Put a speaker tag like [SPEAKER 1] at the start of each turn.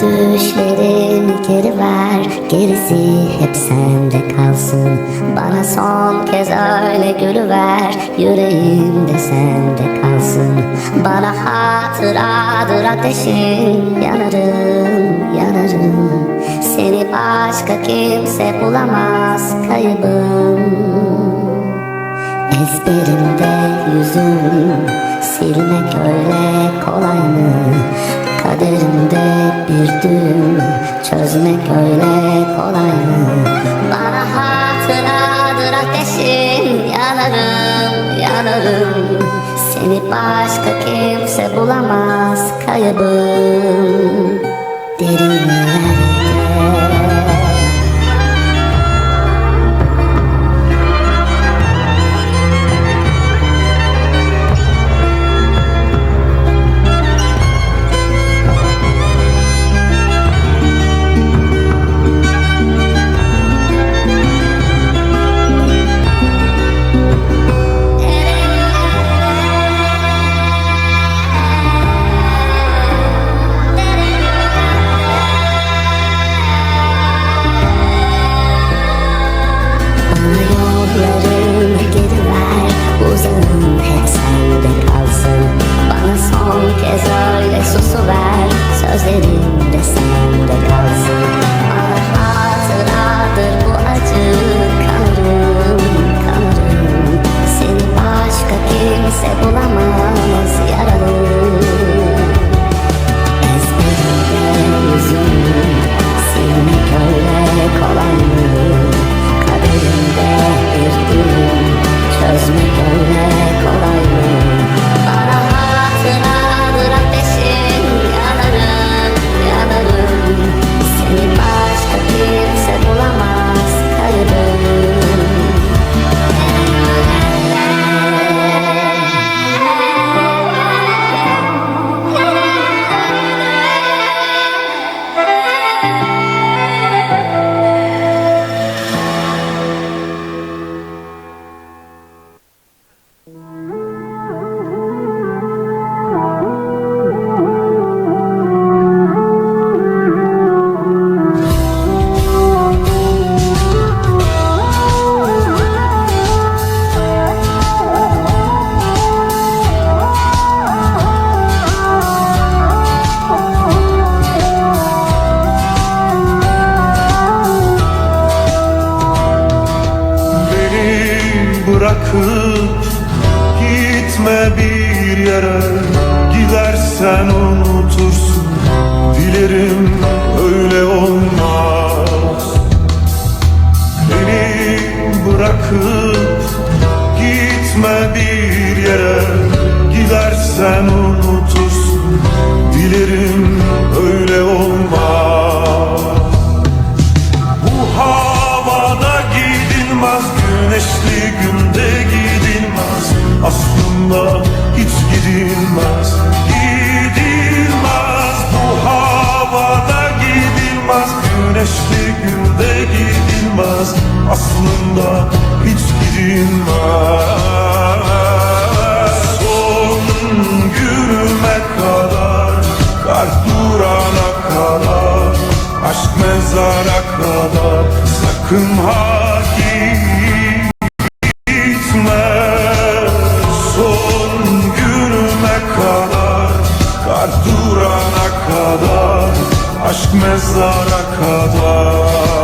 [SPEAKER 1] Düşlerini geri ver Gerisi hep sende kalsın. Bana son kez öyle gülüver. Yüreğimde sende kalsın. Bana hatıradır ateşin. Yanarım, yanarım. Seni başka kimse bulamaz kaybım. Ezberimde yüzüm. Silmek öyle kolay mı? Yanarım, yanarım Seni başka kimse bulamaz kaybım. Derinlerde kimse
[SPEAKER 2] bırakıp gitme bir yere. Gidersen unutursun Dilerim öyle olmaz. Beni bırakıp gitme bir yere. Gidersen unutursun Dilerim öyle olmaz. Bu havada gidilmez Güneşli günde gidilmez. Aslında hiç gidilmez. Son günüme kadar Kalp durana kadar Aşk mezara kadar. Sakın ha gitme Aşk mezara kadar